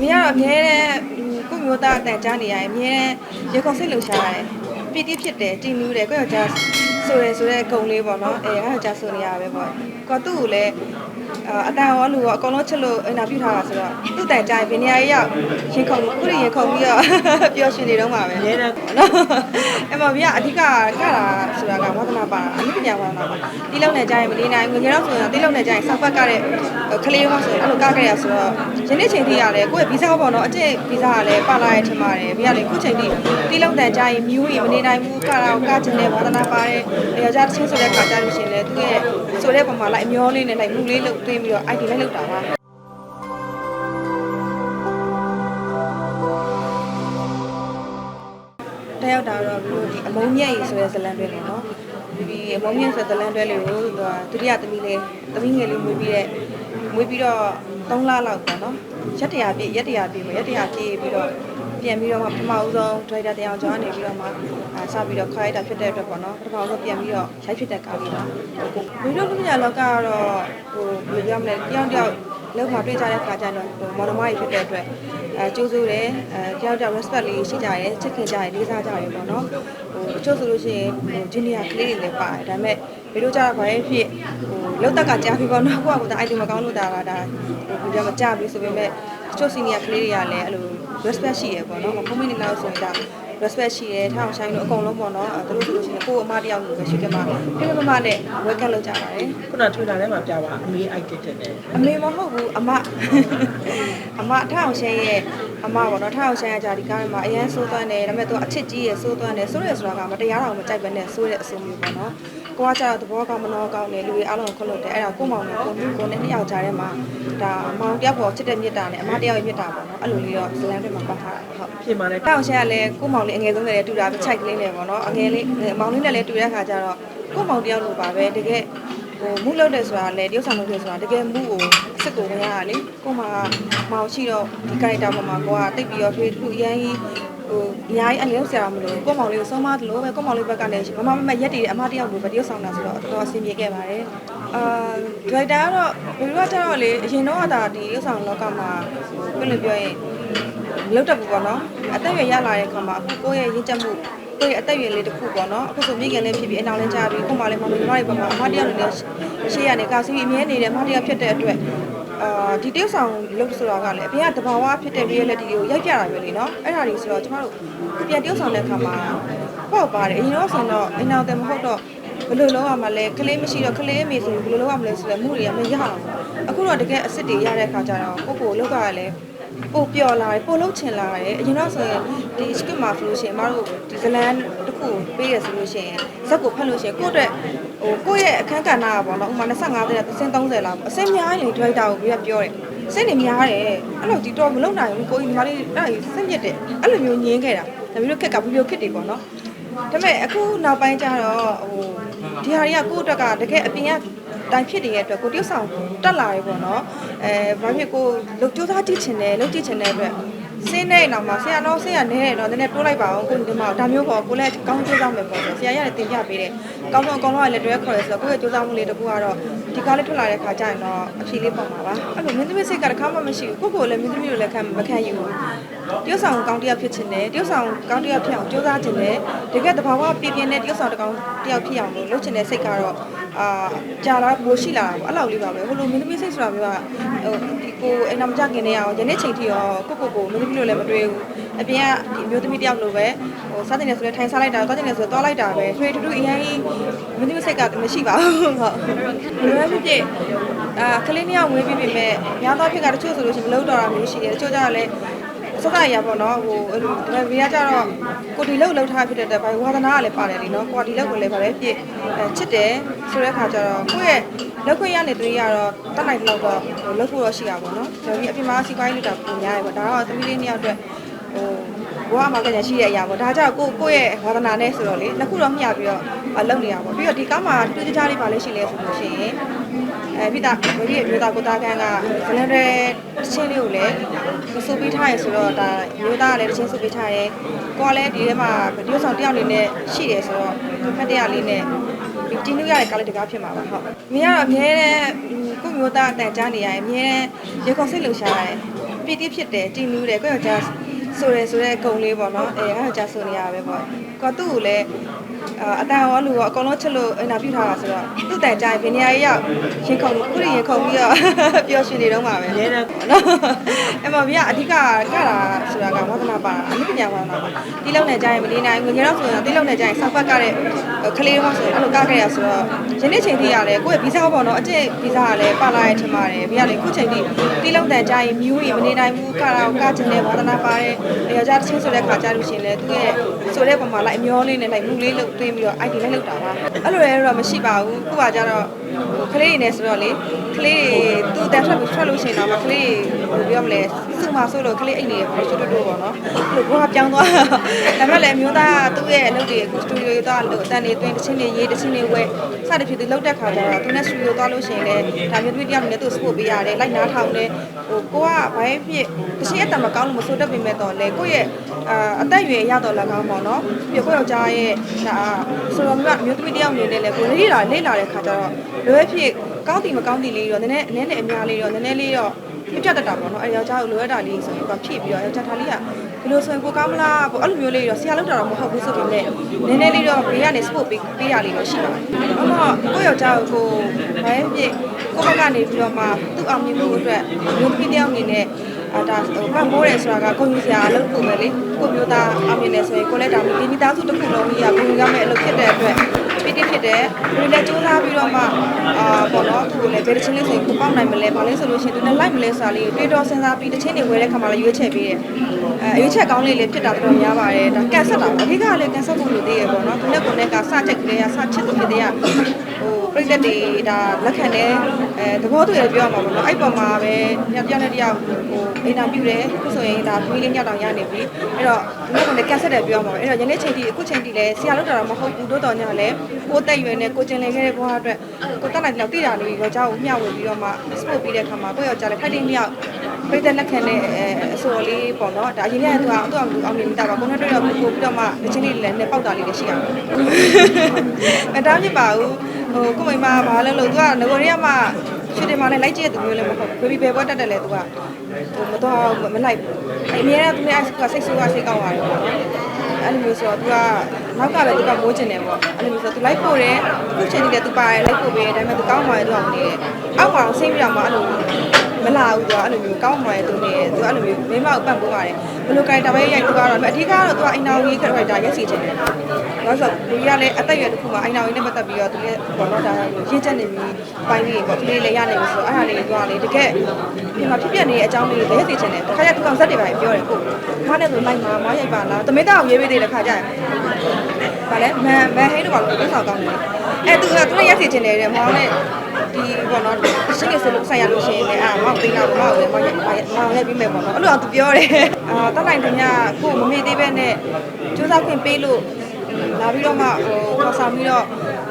မင်းကတော့အမြဲတမ်းကိုယ့်မျိုးသားအတန်ကြားနေရတယ်အမြဲတမ်းရေခုံစိတ်လှုပ်ရှားရတယ်ပီတိဖြစ်တယ်တည်နူးတယ်ကိုယ့်ယောက်ျား ဆိုရဲဆိုတဲ့ဂုံလေးပေါ့နော်အဲအဲ့ယောက်ျားဆိုနေရပဲပေါ့ကိုကသူ့ကိုလည်းအာအတန်ရောလူရောအကုန်လုံးချစ်လို့အင်တာဗျူးထားတာဆိုတော့သူ့တန်ကြားရင်ဘယ်နေရာရောက်ရင်ခုန်ခုရရင်ခုန်ပြီးတော့ပျော်ရွှင်နေတော့မှာပဲအများနဲ့နော်အဲ့မှာဗျာအဓိကကတာဆိုတာကဝါသနာပါတာအမှုပညာဝါသနာပါတီးလုံးနဲ့ကြားရင်မနေနိုင်ငွေကြီးတော့ဆိုရင်တီးလုံးနဲ့ကြားရင်ဆောက်ဖက်ကတဲ့ကလေးရောဆိုရင်အဲ့လိုကခဲ့ရဆိုတော့ယနေ့ချိန်ထိရလဲကိုယ့်ရဲ့ဗီဇပေါ့နော်အကျင့်ဗီဇကလည်းပါလာရဲ့ထင်ပါတယ်ဗျာလေခုချိန်ထိတီးလုံးနဲ့ကြားရင်မြူးရင်မနေနိုင်ဘူးကတာကိုကချင်တဲ့ဝါသနာပါတဲ့ယောက်ျားတစ်ချင်းဆိုတဲ့ခါကြလို့ရှိရင်လည်းသူရဲ့ဆိုတဲ့ပုံမှာလိုက်အမျောလေးနဲ့လိုက်မှုလေးလုပ်သွင်းပြီးတော့ ID လိုက်လုပ်တာပါတက်ရောက်တာတော့ပြီးတော့ဒီအမုံမြက်ကြီးဆိုတဲ့ဇလန်တွဲလေးနော်ဒီအမုံမြက်ဆိုတဲ့ဇလန်တွဲလေးကိုသူကဒုတိယသမီးလေးသမီးငယ်လေးမွေးပြီးတဲ့မွေးပြီးတော့3လလောက်ပေါ့နော်ရက်တရာပြည့်ရက်တရာပြည့်ပေါ့ရက်တရာပြည့်ပြီးတော့ ပြန်ပြီးတော့မှပထမဦးဆုံးဒရိုက်တာတရားကျောင်းကနေပြီးတော့မှအာစပြီးတော့ခိုင်းတာဖြစ်တဲ့အတွက်ပေါ့နော်ပထမဦးဆုံးပြန်ပြီးတော့ရိုက်ဖြစ်တဲ့ကားလေးပါဗီဒီယိုလူညာလောကကတော့ဟိုဘယ်လိုပြောမလဲတယောက်တယောက်လောက်မှတွေ့ကြတဲ့ခါကျတော့ဟိုမော်ဒမိုင်းဖြစ်တဲ့အတွက်အဲကျိုးစိုးတယ်အဲတယောက်တယောက် respect လေးရှိကြရဲချစ်ခင်ကြရဲလေးစားကြရဲပေါ့နော်ဟိုအချို့ဆိုလို့ရှိရင်ဟို junior ကလေးတွေလည်းပါတယ်ဒါပေမဲ့ဘယ်လိုကြတော့ဘာလဲဖြစ်ဟိုလောက်တက်ကကြားပြီးပေါ့နော်ကိုကကဒါ item မကောင်းလို့ဒါကဒါဟိုဘယ်လိုမကြပြီးဆိုပေမဲ့အချို့ senior ကလေးတွေကလည်းအဲ့လို respect ရှိရပေါ့နော်ကိုမိနေလောက်ဆိုရင်ဒါ respect ရှိရဲထောင်ဆိုင်လို့အကုန်လုံးပေါ့နော်အဲတို့ဆိုလို့ရှိရင်ကိုယ်အမတယောက်ကိုပဲရှိတယ်မှာပြပြမမနဲ့ welcome လုပ်ကြပါတယ်ခုန Twitter ထဲမှာပြပါအမေး item တက်တယ်အမေမဟုတ်ဘူးအမအမထောင်ရှဲရဲ့ အမပေါ့နော်ထောင်ရှဲရကြဒီကားမှာအရန်စိုးသွမ်းတယ်ဒါပေမဲ့သူအချစ်ကြီးရဲ့စိုးသွမ်းတယ်စိုးရဲဆိုတာကမတရားတော့မကြိုက်ပဲနဲ့စိုးတဲ့အစိုးမျိုးပေါ့နော်ကိုကကြတော့သဘောကောင်းမနှောကောင်းတယ်လူတွေအားလုံးခွတ်လို့တယ်အဲ့ဒါကိုမောင်နဲ့ကိုမျိုးကိုနဲ့နှစ်ယောက်ကြားထဲမှာဒါမောင်တယောက်ပေါ်ချစ်တဲ့မြတ်တာနဲ့အမတယောက်ရဲ့မြတ်တာပေါ့နော်အဲ့လိုလေးတော့ဇလန်တွေမှာပတ်ထားတာဟုတ်ပြင်မာတဲ့တောင်ရှဲကလည်းကိုမောင်လေးအငယ်ဆုံးလည်းတူတာပဲခြိုက်ကလေးနဲ့ပေါ့နော်အငယ်လေးမောင်လေးနဲ့လည်းတူတဲ့အခါကျတော့ကိုမောင်တယောက်လိုပါပဲတကယ် ဟိုမူလုပ်တယ်ဆိုတာလည်းတရုပ်ဆောင်လုပ်တယ်ဆိုတာတကယ်မူကိုအစ်စ်ကိုဝင်ရတာလေကိုမမောင်ရှိတော့ဒီ character ပေါ်မှာကိုကတိတ်ပြီးတော့ထွေးထူအရင်ကြီးဟိုအများကြီးအလုပ်ဆရာမလို့ကိုမောင်လေးကိုဆုံးမသလိုပဲကိုမောင်လေးဘက်ကလည်းမမမမရက်တည်အမတယောက်လိုပဲတရုပ်ဆောင်တာဆိုတော့တော်တော်အဆင်ပြေခဲ့ပါတယ်အာဒရိုက်တာကတော့ဘယ်လိုကကျတော့လေအရင်တော့ကဒါဒီတရုပ်ဆောင်လောကမှာဟိုဘယ်လိုပြောရင်လောက်တက်ဘူးပေါ့နော်အသက်အရွယ်ရလာတဲ့အခါမှာအခုကိုယ့်ရဲ့ရင့်ကျက်မှု ကိုယ့်ရဲ့အသက်အရွယ်လေးတစ်ခုပေါ့နော်အခုဆိုမိခင်လေးဖြစ်ပြီးအနောင်လေးကြားပြီးခုမှလည်းမမညီမတွေပေါ့မှာအမတယောက်လိုလည်းရှေ့ရနေကာစီအမြဲနေတယ်အမတယောက်ဖြစ်တဲ့အတွက်အာဒီတိရစ္ဆာန်လို့ဆိုတာကလည်းအပြင်ကတဘာဝဖြစ်တဲ့ reality တွေကိုရိုက်ပြတာပဲလေနော်အဲ့ဒါတွေဆိုတော့ကျမတို့ပြန်တိရစ္ဆာန်တဲ့အခါမှာပေါ့ပါတယ်အရင်တော့ဆိုတော့အနောက်တယ်မဟုတ်တော့ဘယ်လိုလုပ်ရမှာလဲကလေးမရှိတော့ကလေးအမေဆိုရင်ဘယ်လိုလုပ်ရမလဲဆိုတော့မှုတွေကမရအောင်အခုတော့တကယ်အစ်စ်တွေရတဲ့အခါကျတော့ကိုယ့်ကိုယ်လောက်ကလည်း ပိုပျော်လာတယ်ပိုလုံးချင်လာတယ်အရင်တော့ဆိုရင်ဒီ skip မှာဆိုလို့ရှိရင်အမတို့ဒီဇလန်တစ်ခုပေးရဆိုလို့ရှိရင်ဇက်ကိုဖတ်လို့ရှိရင်ကိုယ့်အတွက်ဟိုကိုယ့်ရဲ့အခန်းကဏ္ဍကပေါ့နော်ဥပမာ25တဲ့အစင်း30လောက်အစင်းများရင်ဒရိုက်တာကိုပြီးတော့ပြောတယ်စိတ်နေများတယ်အဲ့လိုဒီတော့မလုံနိုင်ဘူးကိုကြီးညီမလေးအဲ့ဒါကြီးစိတ်ညစ်တယ်အဲ့လိုမျိုးညင်းခဲ့တာဒါပြီးတော့ခက်ကဗီဒီယိုခစ်တွေပေါ့နော်ဒါပေမဲ့အခုနောက်ပိုင်းကျတော့ဟို ဒီဟာတွေကကိုယ့်အတွက်ကတကယ်အပြင်ကတိုင်ဖြစ်နေတဲ့အတွက်ကိုတရုပ်ဆောင်တက်လာရေပေါ့နော်အဲဘာဖြစ်ကိုလုတ်ကြိုးစားကြည့်ချင်တယ်လုတ်ကြည့်ချင်တဲ့အတွက် စင်းတဲ့နောက်မှာဆရာတော့ဆရာနဲတယ်တော့နည်းနည်းတိုးလိုက်ပါအောင်ကိုဒီမှာဒါမျိုးပေါ့ကိုလည်းကောင်းကြိုးစားမယ်ပေါ့ဆရာရတယ်တင်ပြပေးတယ်ကောင်းဆုံးအကောင်းဆုံးကလည်းတွဲခေါ်ရဲဆိုတော့ကိုယ့်ရဲ့ကြိုးစားမှုလေးတကူကတော့ဒီကားလေးထွက်လာတဲ့ခါကျရင်တော့အဖြေလေးပေါ့မှာပါအဲ့လိုမင်းသမီးစိတ်ကတခါမှမရှိဘူးကိုယ့်ကိုယ်လည်းမင်းသမီးတို့လည်းခံမခံယူဘူးတရုပ်ဆောင်ကောင်းတယောက်ဖြစ်ချင်တယ်တရုပ်ဆောင်ကောင်းတယောက်ဖြစ်အောင်ကြိုးစားချင်တယ်တကယ်တဘာဝပြပြနဲ့တရုပ်ဆောင်တကောင်တယောက်ဖြစ်အောင်လို့လုပ်ချင်တဲ့စိတ်ကတော့အာကြာလာပိုရှိလာတာပေါ့အဲ့လောက်လေးပါပဲဟိုလိုမင်းသမီးစိတ်ဆိုတာမျိုးကဟိုဒီ ကိုအိမ်တော်မကြခင်နေအောင်ယနေ့ချိန်ထိရောကိုကိုကိုမင်းသမီးတို့လည်းမတွေ့ဘူးအပြင်ကဒီမျိုးသမီးတယောက်လိုပဲဟိုစားတင်နေဆိုလဲထိုင်စားလိုက်တာသွားတင်နေဆိုသွားလိုက်တာပဲထွေထူးထူးအရင်ကြီးမင်းသမီးစိတ်ကမရှိပါဘူးဟုတ်ဘယ်လိုဖြစ်ဖြစ်အာကလေးနှစ်ယောက်ဝေးပြီးပြီမဲ့များသောဖြစ်ကတချို့ဆိုလို့ရှိရင်မလုပ်တော့တာမျိုးရှိတယ်တချို့ကျတော့လည်းစကားရပါတော့ဟိုဒါပေမဲ့ကြတော့ကိုဒီလောက်လောက်ထားဖြစ်တဲ့တဲ့ဘာဝါသနာကလည်းပါတယ်လीเนาะကိုကဒီလောက်ကိုလည်းဗါလဲပြည့်ချစ်တယ်ဆိုတဲ့ခါကျတော့ကိုယ့်ရဲ့ လောက်ခွင့်ရနေတူရတော့တတ်နိုင်လောက်တော့လောက်ဖို့ရရှိတာပေါ့နော်ဒါပြီးအပြင်မှာစီပိုင်းလောက်တာပုံများရပေါ့ဒါတော့သမီးလေးနှစ်ယောက်အတွက်ဟိုဘဝမှာကလည်းရှိတဲ့အရာပေါ့ဒါကြောင့်ကိုကိုယ့်ရဲ့ဝါသနာနဲ့ဆိုတော့လေနှစ်ခုတော့မျှပြီးတော့လုပ်နေရပါပေါ့ပြီးတော့ဒီကားမှာတူးကြကြလေးပါလဲရှိလဲဆိုလို့ရှိရင်အဲပြီးတာဝရီမျိုးသားကိုသားကန်းကဇလန်ရဲချင်းလေးကိုလည်းစုပေးထားရဆိုတော့ဒါမျိုးသားကလည်းချင်းစုပေးထားရဲကိုကလည်းဒီထဲမှာဗီဒီယိုဆောင်တယောက်အနေနဲ့ရှိတယ်ဆိုတော့ဖတ်တရားလေးနဲ့ ကျင်းလို့ရတဲ့ကားလေးတကားဖြစ်မှာပါဟုတ်မင်းကတော့အမြဲတမ်းကိုမျိုးသားအတန်ကြားနေရတယ်အမြဲတမ်းရေခုံစိတ်လှုပ်ရှားရတယ်ပီတိဖြစ်တယ်ကြည်နူးတယ်ကိုယ့်ယောက်ျားဆိုရဲဆိုရဲဂုံလေးပေါ့နော်အဲအဲ့ယောက်ျားဆိုနေရပဲပေါ့ကိုကသူ့ကိုလည်း အာအတန်ရောလူရောအကုန်လုံးချက်လို့အင်တာဗျူးထားတာဆိုတော့သူ့တိုင်ကြရင်ဘယ်နေရာရောက်ရင်ခုန်ခုရရင်ခုန်ပြီးတော့ပျော်ရွှင်နေတော့မှာပဲရဲတဲ့နော်အဲ့မှာဗျာအဓိကကတာဆိုတာကဝါသနာပါအမှုပညာဝါသနာပါတီးလုံးနဲ့ကြရင်မနေနိုင်ဘူးငွေတော့ဆိုရင်တီးလုံးနဲ့ကြရင်ဆောက်ဖက်ကတဲ့ကလေးတော့ဆိုရင်အဲ့လိုကခဲ့ရဆိုတော့ယနေ့ချိန်ထိရတယ်ကိုယ့်ရဲ့ဗီဇပေါ့နော်အကျင့်ဗီဇကလည်းပါလာရထင်ပါတယ်ဗျာလေခုချိန်ထိတီးလုံးနဲ့ကြရင်မြူးရင်မနေနိုင်ဘူးကတာကချင်တဲ့ဝါသနာပါတယ်ယောက်ျားတစ်ချင်းဆိုတဲ့ခါကြလို့ရှိရင်လည်းသူ့ရဲ့ဆိုတဲ့ပုံမှာလိုက်အမျောလေးနဲ့လိုက်မူလေးလုပ်သွင်းပြီးတော့ ID လိုက်လုပ်တာပါအဲ့လိုလည်းတော့မရှိပါဘူးခုကကြတော့ဟိုကလေးတွေနဲ့ဆိုတော့လေကလေးတွေသူ့တန်ထွက်ထွက်လို့ရှိရင်တော့ကလေးဟိုပြောမလဲ စုမဆိုလို့ကလေးအိတ်နေရရှိတူတူပေါ့နော်အဲ့လိုဘောကပြောင်းသွားဒါပေမဲ့လည်းမျိုးသားသူ့ရဲ့အလုပ်တွေအခုစတူဒီယိုသွားလို့အတန်တွေတွင်းတစ်ချင်းတွေရေးတစ်ချင်းတွေဝဲစသဖြင့်သူလောက်တဲ့ခါကျတော့သူနဲ့စတူဒီယိုသွားလို့ရှိရင်လည်းဒါမျိုးသမီးတယောက်နဲ့သူ့စပို့ပေးရတယ်လိုက်နားထောင်တယ်ဟိုကိုကဘာဖြစ်တစ်ချင်းအတန်မကောင်းလို့မဆိုတတ်ပေမဲ့တော့လေကိုယ့်ရဲ့အာအသက်အရွယ်ရတော့လည်းကောင်းပေါ့နော်ပြီးကိုယ့်ယောက်ျားရဲ့ဒါဆိုတော့မျိုးမျိုးသမီးတယောက်အနေနဲ့လည်းကိုလေ့လာလေ့လာတဲ့ခါကျတော့လွယ်ဖြစ်ကောင်းတီမကောင်းတီလေးတော့နည်းနည်းအနည်းနဲ့အများလေးတော့နည်းနည်းလေးတော့ ပြတ်တတ်တာပေါ့နော်အဲယောက်ျားကိုလိုရတာလေးဆိုရင်ကဖြည့်ပြီးတော့ယောက်ျားထားလေးကဒီလိုဆိုရင်ကိုကောင်းမလားပေါ့အဲ့လိုမျိုးလေးတော့ဆရာလောက်တာတော့မဟုတ်ဘူးဆိုပေမဲ့နည်းနည်းလေးတော့ဘေးကနေ support ပေးပေးရလေးတော့ရှိပါတယ်။အမကိုယောက်ျားကိုကိုဘာဖြစ်ကိုဘက်ကနေပြီးတော့မှသူ့အောင်မြင်မှုအတွက်မျိုးသမီးတယောက်အနေနဲ့အာဒါဟိုပံ့ပိုးတယ်ဆိုတာကကိုကြီးစရာအလုပ်ကိုပဲလေကိုမျိုးသားအောင်မြင်တယ်ဆိုရင်ကိုလည်းဒါဒီမိသားစုတစ်ခုလုံးကြီးကကိုကြီးရမယ့်အလုပ်ဖြစ်တဲ့အတွက် ပီတိဖြစ်တယ်ကိုလည်းစူးစမ်းပြီးတော့မှအာပေါ့နော်သူ့ကိုလည်းဘယ်တစ်ချင်းလေးဆိုရင်ကိုပေါက်နိုင်မလဲဘာလဲဆိုလို့ရှိရင်သူနဲ့လိုက်မလဲဆိုတာလေးတွေးတော့စဉ်းစားပြီးတစ်ချင်းတွေဝယ်တဲ့ခါမှာလည်းရွေးချယ်ပေးတယ်အဲရွေးချယ်ကောင်းလေးလေးဖြစ်တာတော်တော်များပါတယ်ဒါကန်ဆက်တာပေါ့အဓိကလည်းကန်ဆက်ဖို့လိုသေးရပေါ့နော်သူနဲ့ကိုနဲ့ကစချက်ကလေးကစချစ်သူဖြစ်တဲ့က ဟိုပြိသက်တွေဒါလက်ခံတယ်အဲသဘောတူရပြောရမှာပေါ့နော်အဲ့ပေါ်မှာပဲညပြောင်းတဲ့တယောက်ဟိုအင်တာဗျူးတယ်အခုဆိုရင်ဒါသမီးလေးညောက်တောင်ရနေပြီအဲ့တော့သူနဲ့ကိုနဲ့ကန်ဆက်တယ်ပြောရမှာပဲအဲ့တော့ယနေ့ချိန်ထိအခုချိန်ထိလည်းဆရာလောက်တာတော့မဟုတ်ဘူးတို့တော်ညလည်းကိုတက်ရွယ်နဲ့ကိုကျင်လည်ခဲ့တဲ့ဘဝအတွက်ကိုတက်နိုင်တဲ့လောက်တည်တာလေးရောကြောက်မျှဝေပြီးတော့မှ sport ပြီးတဲ့ခါမှာကိုယောက်ျားလည်း fighting မြောက်ပြိသက်လက်ခံတဲ့အဆိုလေးပေါ့နော်ဒါအရင်ကသူကသူ့အောင်အောင်မြင်တာပါကိုနဲ့တွေ့တော့ပို့ပြီးတော့မှအချင်းလေးလည်းနဲ့ပေါက်တာလေးလည်းရှိရမယ်မတားဖြစ်ပါဘူး ဟိုကိုမိမဘာလဲလို့သူကငကိုရီးယားမှာရွှေတင်မှာလည်းလိုက်ကြည့်တဲ့သူမျိုးလည်းမဟုတ်ဘူးဘေဘီဘယ်ဘွက်တက်တယ်လေသူကဟိုမတော့မလိုက်ဘူးအမြဲတမ်းသူနဲ့ကစိတ်ဆိုးကစိတ်ကောင်းသွားတယ်ပေါ့နော်အဲ့လိုမျိုးဆိုတော့သူကနောက်ကလည်းသူကမိုးကျင်တယ်ပေါ့အဲ့လိုမျိုးဆိုတော့သူလိုက်ပို့တယ်အခုချိန်ကြီးလည်းသူပါတယ်လိုက်ပို့ပေးတယ်ဒါပေမဲ့သူကောင်းသွားတယ်သူအောင်နေတယ်အောက်မှာဆင်းပြီးတော့မှအဲ့လို မလာဘူးသူကအဲ့လိုမျိုးကောင်းသွားတယ်သူနေတယ်သူအဲ့လိုမျိုးမင်းမောက်ပတ်ပိုးပါတယ်ဘယ်လိုကြိုင်တာပဲရိုက်သူကတော့အဓိကတော့သူကအင်နာဝီခရိုက်တာရက်စီချင်တယ်ဘာလို့ဆိုဘူရီကလည်းအသက်အရွယ်တစ်ခုမှာအင်နာဝီနဲ့ပတ်သက်ပြီးတော့သူလည်းဘောတော့ဒါရင်းချက်နေပြီးပိုင်းလေးပေါ့ဒီလေးလည်းရနေပြီဆိုတော့အဲ့ဒါလေးသူကလေတကယ်ဒီမှာဖြစ်ပြနေတဲ့အကြောင်းလေးတွေရက်စီချင်တယ်တခါကျသူကောင်ဇက်တွေပါပြောတယ်ကိုခါနဲ့ဆိုလိုက်မှာမရိုက်ပါလားတမေတာကိုရေးပေးသေးတယ်ခါကျရင်ဗာလဲမန်မန်ဟိန်းတော့ဘာလို့သူဆောင်ကောင်းလဲအဲ့သူကသူလည်းရက်စီချင်တယ်တဲ့မောင်နဲ့ ဒီဘောနော်ရှိနေစလို့ဆိုင်ရလို့ရှိရင်လည်းအာမောင်သိန်းတော့မောင်လည်းမောင်ရိုက်မောင်ရိုက်ပြီးမယ်ပေါ့နော်အဲ့လိုအောင်သူပြောတယ်အာတက်နိုင်တယ်ညကိုမမေ့သေးပဲနဲ့စူးစမ်းခွင့်ပေးလို့လာပြီးတော့မှဟိုခေါ်ဆောင်ပြီးတော့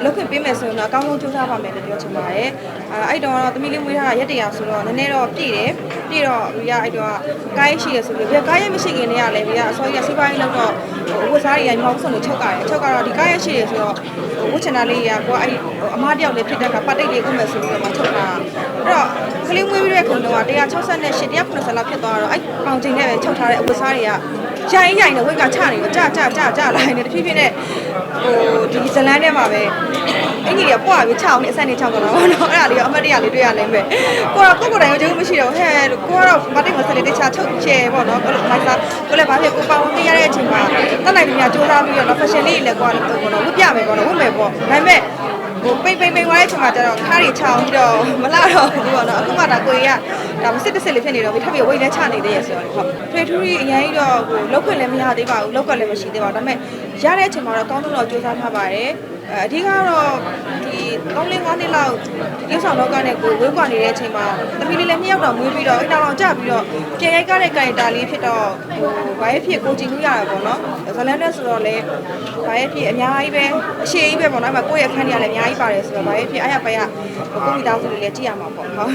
လုပ်ခွင့်ပေးမယ်ဆိုရင်တော့အကောင်းဆုံးစူးစမ်းပါမယ်လို့ပြောချင်ပါတယ်အဲအဲ့တော့သမီးလေးမွေးထားတာရက်တရာဆိုတော့နည်းနည်းတော့ပြည့်တယ်ပြည့်တော့ဘီကအဲ့တော့ကားရရှိရဆိုပြီးဘီကားရမရှိခင်တည်းကလည်းဘီကအစောကြီးကစီးပွားရေးလုပ်တော့ဟို ဝတ်စားတွေကမောက်ဆုံးလို့ချုပ်ကြတယ်ချုပ်ကတော့ဒီကားရရှိရဆိုတော့ဟိုဝတ်ချင်တာလေးကကိုကအဲ့အမားတယောက်လေးဖြစ်တဲ့ကပတ်တိတ်လေးဥမဲ့ဆိုပြီးတော့မှချုပ်တာအဲ့တော့ကလေးမွေးပြီးတဲ့ခုံတော့168နဲ့190လောက်ဖြစ်သွားတော့အဲ့ပေါင်ချိန်နဲ့ပဲချုပ်ထားတဲ့အဝတ်စားတွေက ရိုင်းရိုင်းနဲ့ဝိတ်ကချနေတော့ကြကြကြကြလာနေတဖြည်းဖြည်းနဲ့ဟိုဒီဇလန်းထဲမှာပဲအင်ကြီးကပွားပြီးချောင်းနဲ့အဆက်နဲ့ချောင်းတော့တော့နော်အဲ့ဒါလေးကအမတ်တရလေးတွေ့ရလိမ့်မယ်ကိုကကိုကိုတိုင်ရုံးမရှိတော့ဟဲ့လို့ကိုကတော့မတိတ်မဆက်လေးတခြားချုပ်ချဲပေါ့နော်ကိုလိုမိုက်စားကိုလည်းဘာဖြစ်ကိုပါဝင်ပြရတဲ့အချိန်မှာတက်နိုင်တယ်များစူးစမ်းပြီးတော့ fashion လေးလည်းကိုကလည်းပေါ့နော်ဝတ်ပြမယ်ပေါ့နော်ဝတ်မယ်ပေါ့ဒါပေမဲ့ ဟိုပိတ်ပိတ်ပိတ်သွားတဲ့အချိန်မှာကျတော့ခါးတွေချောင်းပြီးတော့မလာတော့ဘူးပေါ့နော်အခုမှဒါကိုကြီးကဒါမစစ်တစ်စစ်လေးဖြစ်နေတော့ပြီးထပ်ပြီးဝိတ်လဲချနေသေးရဲ့ဆိုတော့ဟုတ်ထွေထူးကြီးအရင်ကြီးတော့ဟိုလောက်ခွင့်လည်းမရသေးပါဘူးလောက်ကလည်းမရှိသေးပါဘူးဒါပေမဲ့ရတဲ့အချိန်မှာတော့ကောင်းဆုံးတော့စူးစမ်းထားပါတယ်အဓိကတော့ဒီ 3-5နှစ်လောက်ရုပ်ဆောင်လောကနဲ့ကိုဝေးကွာနေတဲ့အချိန်မှာသမီးလေးလည်းနှစ်ယောက်တော့မွေးပြီးတော့အိမ်တော်အောင်ကြပြီးတော့ပြန်ရိုက်ကားတဲ့ကာရီတာလေးဖြစ်တော့ဟိုဘာရဲ့ဖြစ်ကိုကြည့်လို့ရတာပေါ့နော်ဇလန်နဲ့ဆိုတော့လေဘာရဲ့ဖြစ်အများကြီးပဲအရှိကြီးပဲပေါ့နော်အဲ့မှာကိုယ့်ရဲ့အခန်းကြီးကလည်းအများကြီးပါတယ်ဆိုတော့ဘာရဲ့ဖြစ်အားရပါရကိုမိသားစုလေးလည်းကြည့်ရမှာပေါ့ဟုတ်